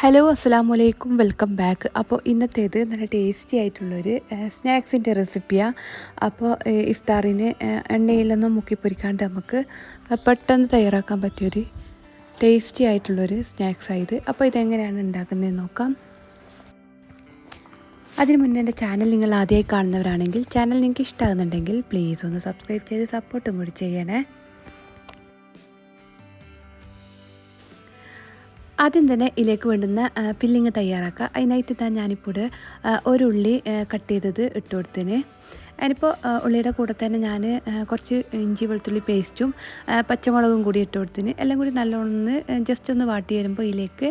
Hello അസ്സാം വലൈക്കും welcome back അപ്പോൾ ഇന്നത്തേത് നല്ല ടേസ്റ്റി ആയിട്ടുള്ളൊരു സ്നാക്സിന്റെ റെസിപ്പിയാണ് അപ്പോൾ ഇഫ്താറിന് എണ്ണയിലൊന്നും മുക്കിപ്പൊരിക്കാണ്ട് നമുക്ക് പെട്ടെന്ന് തയ്യാറാക്കാൻ പറ്റിയൊരു ടേസ്റ്റി ആയിട്ടുള്ളൊരു സ്നാക്സ് ആയത് അപ്പോൾ ഇതെങ്ങനെയാണ് ഉണ്ടാക്കുന്നത് നോക്കാം. അതിന് മുന്നേ എന്റെ ചാനൽ നിങ്ങൾ ആദ്യമായി കാണുന്നവരാണെങ്കിൽ ചാനൽ നിങ്ങൾക്ക് ഇഷ്ടമാകുന്നുണ്ടെങ്കിൽ പ്ലീസ് ഒന്ന് സബ്സ്ക്രൈബ് ചെയ്ത് സപ്പോർട്ടും കൂടി ചെയ്യണേ. ആദ്യം തന്നെ ഇതിലേക്ക് വേണ്ടുന്ന ഫില്ലിങ് തയ്യാറാക്കുക. അതിനായിട്ട് തന്നെ ഞാനിപ്പോൾ ഒരു ഉള്ളി കട്ട് ചെയ്തത് ഇട്ട് കൊടുത്തേനെ. അതിനിപ്പോൾ ഉള്ളിയുടെ കൂടെ തന്നെ ഞാൻ കുറച്ച് ഇഞ്ചി വെളുത്തുള്ളി പേസ്റ്റും പച്ചമുളകും കൂടി ഇട്ട് കൊടുത്തിന്. എല്ലാം കൂടി നല്ലോണം ജസ്റ്റ് ഒന്ന് വാട്ടി വരുമ്പോൾ ഇതിലേക്ക്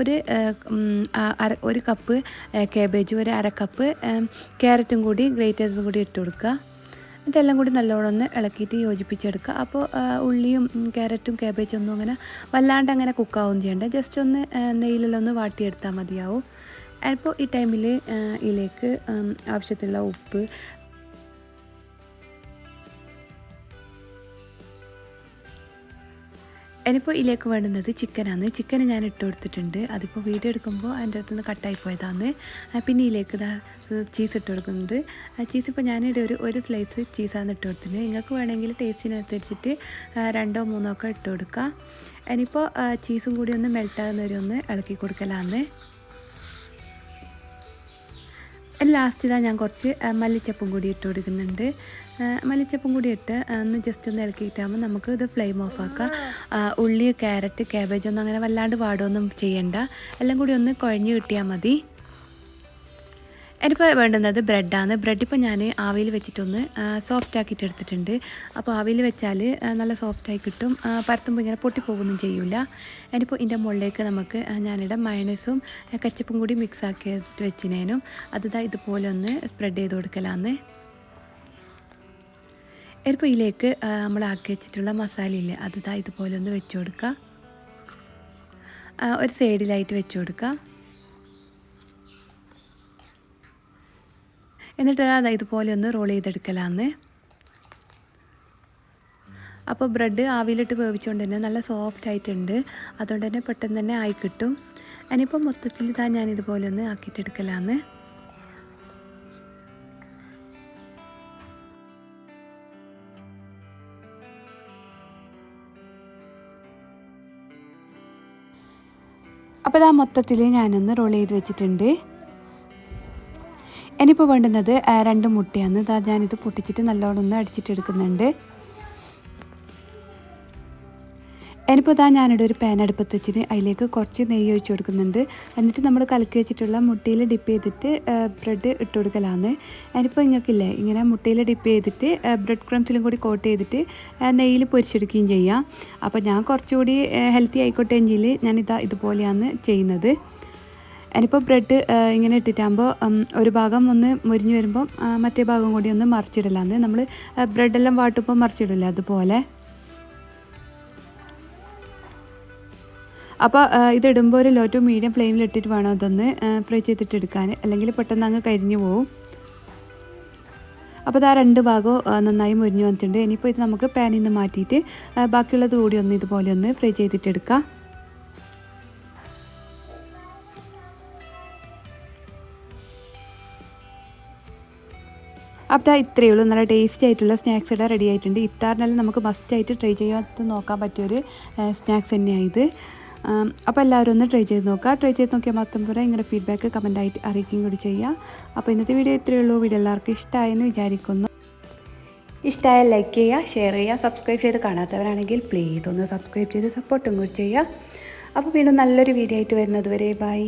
ഒരു അര ഒരു കപ്പ് കാബേജും ഒരു അര കപ്പ് ക്യാരറ്റും കൂടി ഗ്രേറ്റ് ചെയ്തതും കൂടി ഇട്ട് കൊടുക്കുക. എന്നിട്ട് എല്ലാം കൂടി നല്ലോണം ഒന്ന് ഇളക്കിയിട്ട് യോജിപ്പിച്ചെടുക്കുക. അപ്പോൾ ഉള്ളിയും ക്യാരറ്റും കാബേജും ഒന്നും അങ്ങനെ വല്ലാണ്ട് അങ്ങനെ കുക്കാവും ചെയ്യേണ്ട. ജസ്റ്റ് ഒന്ന് ഒന്ന് വാട്ടിയെടുത്താൽ മതിയാവും. അപ്പോൾ ഈ ടൈമിൽ ഇതിലേക്ക് ആവശ്യത്തിനുള്ള ഉപ്പ് ഇനിയിപ്പോൾ ഇതിലേക്ക് വേണ്ടുന്നത് ചിക്കനാണ്. ചിക്കൻ ഞാൻ ഇട്ട് കൊടുത്തിട്ടുണ്ട്. അതിപ്പോൾ വീഡിയോ എടുക്കുമ്പോൾ അതിന്റെ അടുത്ത് നിന്ന് കട്ടായി പോയതാണ്. പിന്നെ ഇതിലേക്ക് ഇതാ ചീസ് ഇട്ട് കൊടുക്കുന്നത്. ചീസ് ഇപ്പോൾ ഞാനിവിടെ ഒരു ഒരു സ്ലൈസ് ചീസാണ് ഇട്ട് കൊടുത്തത് നിങ്ങൾക്ക് വേണമെങ്കിൽ ടേസ്റ്റിനനുസരിച്ചിട്ട് രണ്ടോ മൂന്നോ ഒക്കെ ഇട്ട് കൊടുക്കുക ഇനിയിപ്പോൾ ചീസും കൂടി ഒന്ന് മെൽട്ടാകുന്നവരെ ഒന്ന് ഇളക്കി കൊടുക്കലാന്ന്. ലാസ്റ്റ് ഇതാ ഞാൻ കുറച്ച് മല്ലിച്ചപ്പും കൂടി ഇട്ട് കൊടുക്കുന്നുണ്ട്. മല്ലിച്ചപ്പും കൂടി ഇട്ട് ഒന്ന് ജസ്റ്റ് ഒന്ന് ഇളക്കിയിട്ടാകുമ്പോൾ നമുക്ക് ഇത് ഫ്ലെയിം ഓഫ് ആക്കാം. ഉള്ളി ക്യാരറ്റ് കാബേജ് ഒന്നും അങ്ങനെ വല്ലാണ്ട് വാടുകയൊന്നും ചെയ്യണ്ട. എല്ലാം കൂടി ഒന്ന് കുഴഞ്ഞു കിട്ടിയാൽ മതി. എനിക്കിപ്പോൾ വേണ്ടുന്നത് ബ്രെഡാണ്. ബ്രെഡ് ഇപ്പോൾ ഞാൻ ആവിയിൽ വെച്ചിട്ടൊന്ന് സോഫ്റ്റ് ആക്കിയിട്ട് എടുത്തിട്ടുണ്ട്. അപ്പോൾ ആവിയിൽ വെച്ചാൽ നല്ല സോഫ്റ്റായി കിട്ടും. പരത്തുമ്പോൾ ഇങ്ങനെ പൊട്ടിപ്പോകുന്നും ചെയ്യില്ല ഇനിയിപ്പോൾ ഇതിന്റെ മുകളിലേക്ക് നമുക്ക് ഞാനിവിടെ മയണസും കച്ചപ്പും കൂടി മിക്സ് ആക്കിയിട്ട് വെച്ചിനേനും. അത് ദാ ഇതുപോലെ ഒന്ന് സ്പ്രെഡ് ചെയ്ത് കൊടുക്കലാന്ന്. ഇനിയിപ്പോൾ ഇതിലേക്ക് നമ്മൾ ആക്കി വെച്ചിട്ടുള്ള മസാലയില്ലേ അത് ദാ ഇതുപോലെ ഒന്ന് വെച്ച് കൊടുക്കുക ഒരു സൈഡിലായിട്ട് വെച്ച് കൊടുക്കുക എന്നിട്ട് അത് ഇതുപോലെ ഒന്ന് റോൾ ചെയ്തെടുക്കലാന്ന്. അപ്പോൾ ബ്രെഡ് ആവിയിലിട്ട് വേവിച്ചുകൊണ്ട് തന്നെ നല്ല സോഫ്റ്റ് ആയിട്ടുണ്ട്. അതുകൊണ്ട് തന്നെ പെട്ടെന്ന് തന്നെ ആയി കിട്ടും. ഇനിയിപ്പോൾ മൊത്തത്തിൽ ഇതാ ഞാൻ ഇതുപോലെ ഒന്ന് ആക്കിയിട്ടെടുക്കലാന്ന്. അപ്പോൾ ഇതാ മൊത്തത്തിൽ ഞാനൊന്ന് റോൾ ചെയ്ത് വെച്ചിട്ടുണ്ട്. ഇനിയിപ്പോൾ വേണ്ടുന്നത് രണ്ട് മുട്ടയാണ്. ഇതാ ഞാനിത് പൊട്ടിച്ചിട്ട് നല്ലോണം ഒന്ന് അടിച്ചിട്ടെടുക്കുന്നുണ്ട് ഇനിയിപ്പോൾ ഇതാ ഞാനിവിടെ ഒരു പാൻ അടുപ്പത്ത് വെച്ചിട്ട് അതിലേക്ക് കുറച്ച് നെയ്യ് ഒഴിച്ചു കൊടുക്കുന്നുണ്ട്. എന്നിട്ട് നമ്മൾ കലക്കി വെച്ചിട്ടുള്ള മുട്ടയിൽ ഡിപ്പ് ചെയ്തിട്ട് ബ്രെഡ് ഇട്ട് കൊടുക്കലാണ്. ഇനിയിപ്പോൾ ഇങ്ങക്കില്ലേ ഇങ്ങനെ മുട്ടയിൽ ഡിപ്പ് ചെയ്തിട്ട് ബ്രെഡ് ക്രംസിലും കൂടി കോട്ട് ചെയ്തിട്ട് നെയ്യിൽ പൊരിച്ചെടുക്കുകയും ചെയ്യാം. അപ്പോൾ ഞാൻ കുറച്ചുകൂടി ഹെൽത്തി ആയിക്കോട്ടെ എങ്കിൽ ഞാനിതാ ഇതുപോലെയാണ് ചെയ്യുന്നത്. ഇനിയിപ്പോൾ ബ്രെഡ് ഇങ്ങനെ ഇട്ടിട്ടാകുമ്പോൾ ഒരു ഭാഗം ഒന്ന് മുരിഞ്ഞ് വരുമ്പോൾ മറ്റേ ഭാഗം കൂടി ഒന്ന് മറിച്ചിടലാന്ന്. നമ്മൾ ബ്രെഡെല്ലാം വാട്ടുമ്പോൾ മറിച്ചിടില്ല അതുപോലെ? അപ്പോൾ ഇതിടുമ്പോൾ ഒരു ലോ ടു മീഡിയം ഫ്ലെയിമിൽ ഇട്ടിട്ട് വേണം അതൊന്ന് ഫ്രൈ ചെയ്തിട്ട് എടുക്കാൻ അല്ലെങ്കിൽ പെട്ടെന്ന് അങ്ങ് കരിഞ്ഞു പോവും. അപ്പോൾ ആ രണ്ട് ഭാഗവും നന്നായി മുരിഞ്ഞു വന്നിട്ടുണ്ട്. ഇനിയിപ്പോൾ ഇത് നമുക്ക് പാനിൽ നിന്ന് മാറ്റിയിട്ട് ബാക്കിയുള്ളത് കൂടി ഒന്ന് ഇതുപോലെ ഒന്ന് ഫ്രൈ ചെയ്തിട്ട് അപ്പോൾ ഇത്രയേ ഉള്ളൂ. നല്ല ടേസ്റ്റി ആയിട്ടുള്ള സ്നാക്സ് ഇവിടെ റെഡി ആയിട്ടുണ്ട്. ഇഫ്താറിനെല്ലാം നമുക്ക് മസ്റ്റായിട്ട് ട്രൈ ചെയ്യാത്ത നോക്കാൻ പറ്റിയൊരു സ്നാക്സ് തന്നെയാണ് ഇത്. അപ്പോൾ എല്ലാവരും ഒന്ന് ട്രൈ ചെയ്ത് നോക്കുക ട്രൈ ചെയ്ത് നോക്കിയാൽ മാത്രം പോരാ. നിങ്ങളുടെ ഫീഡ്ബാക്ക് കമന്റായിട്ട് അറിയിക്കുകയും കൂടി ചെയ്യുക അപ്പോൾ ഇന്നത്തെ വീഡിയോ ഇത്രയേ ഉള്ളൂ. വീഡിയോ എല്ലാവർക്കും ഇഷ്ടമായെന്ന് വിചാരിക്കുന്നു. ഇഷ്ടമായ ലൈക്ക് ചെയ്യുക ഷെയർ ചെയ്യുക സബ്സ്ക്രൈബ് ചെയ്ത് കാണാത്തവരാണെങ്കിൽ പ്ലീസ് ഒന്ന് സബ്സ്ക്രൈബ് ചെയ്ത് സപ്പോർട്ടും കൂടി ചെയ്യുക. അപ്പോൾ വീണ്ടും നല്ലൊരു വീഡിയോ ആയിട്ട് വരുന്നത് വരെ. ബൈ